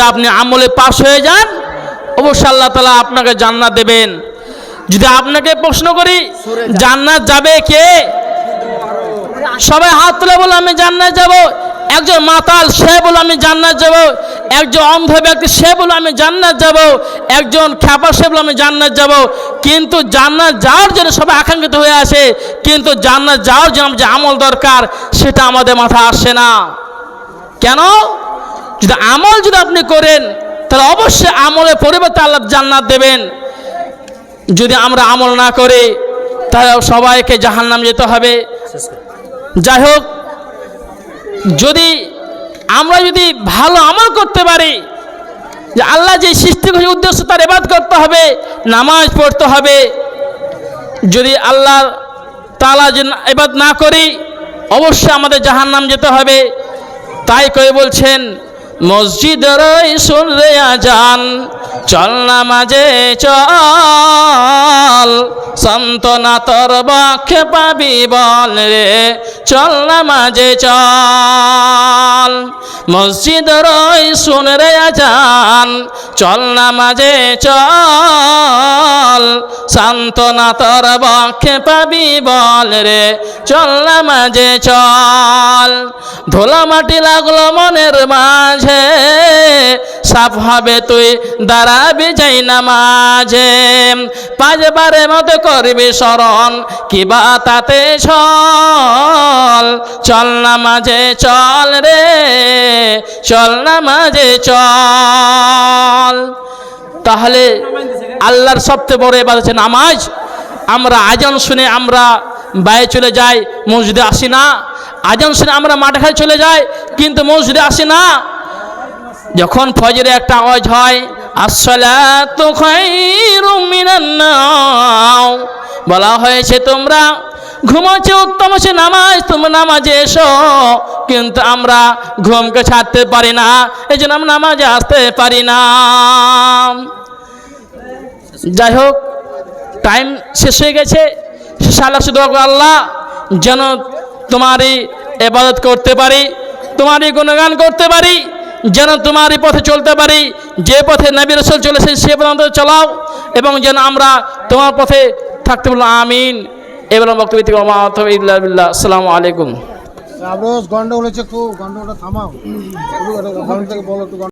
আপনি আমলে পাশ হয়ে যান অবশ্যই আল্লাহ তালা আপনাকে জান্নাত দেবেন। যদি আপনাকে প্রশ্ন করি, জান্নাত যাবে কে? সবাই হাত তুলে বলে, আমি জান্নাত যাব। একজন মাতাল, সে বলে, আমি জান্নাত যাব। একজন অন্ধ ব্যক্তি, সে বলে, আমি জান্নাত যাব। একজন খ্যাপা, সে বলে, আমি জান্নাত যাব। কিন্তু জান্নাত যাওয়ার জন্য সবাই আকাঙ্ক্ষিত হয়ে আছে কিন্তু জান্নাত যাওয়ার জন্য যে আমল দরকার, সেটা আমাদের মাথা আসে না। কেন? যদি আমল যদি আপনি করেন, তাহলে অবশ্যই আমলের পরিবর্তে আল্লাহ জান্নাত দেবেন। যদি আমরা আমল না করি, তাহলে সবাইকে জাহান্নাম যেতে হবে। যাই হোক, যদি আমরা যদি ভালো আমল করতে পারি, যে আল্লাহ যে সৃষ্টি করেছে, উদ্দেশ্য তার এবাদ করতে হবে, নামাজ পড়তে হবে, যদি আল্লাহ তালা যে এবাদ না করি, অবশ্যই আমাদের জাহান্নাম যেতে হবে। তাই করে বলছেন মসজিদ রই শুনরে আজান। চল না মাঝে চল সন্তনা তোর বক্ষে পাবি বল রে। চল না মাঝে চল। মসজিদ রই শুনরে আজান। চল না মাঝে চল সান্তনা তোর বক্ষে পাবি বল রে। চল না মাঝে চল। ধোলা মাটি লাগল মনের মাঝে। সাফ হবে তুই, দাঁড়াবি যাই না মাঝে পাঁচবারের মতো করবি স্মরণ কিবা তাতে চল চল না মাঝে চল রে, চল না মাঝে চল। তাহলে আল্লাহর সবচেয়ে বড় এবার হচ্ছে নামাজ। আমরা আজান শুনে আমরা বাইরে চলে যাই, মসজিদে আসি না। আজান শুনে আমরা মাঠে খাই চলে যাই, কিন্তু মসজিদে আসি না। যখন ফজরে একটা আওয়াজ হয়, আসসালাতু খায়রুম মিনান নাও। বলা হয়েছে, তোমরা ঘুমাচ্ছে, উত্তম সে নামাজ, তোমরা নামাজে এসো। কিন্তু আমরা ঘুমকে ছাড়তে পারি না এই জন্য আমরা নামাজে আসতে পারি না। যাই হোক টাইম শেষ হয়ে গেছে। শেষ আল্লাহ, যেন তোমারই এবাদত করতে পারি তোমারই গুণগান করতে পারি যেন তোমারই পথে চলতে পারি যে পথে নবী রসুল চলেছে সে পর্যন্ত চলাও এবং যেন আমরা তোমার পথে থাকতে বললাম আমিন। এবার বক্তব্য থেকে আসসালামু আলাইকুম। আবরোজ গন্ডগোল হচ্ছে খুব গন্ডগোলটা থামাও। থেকে বলো একটু গন্ডগোল।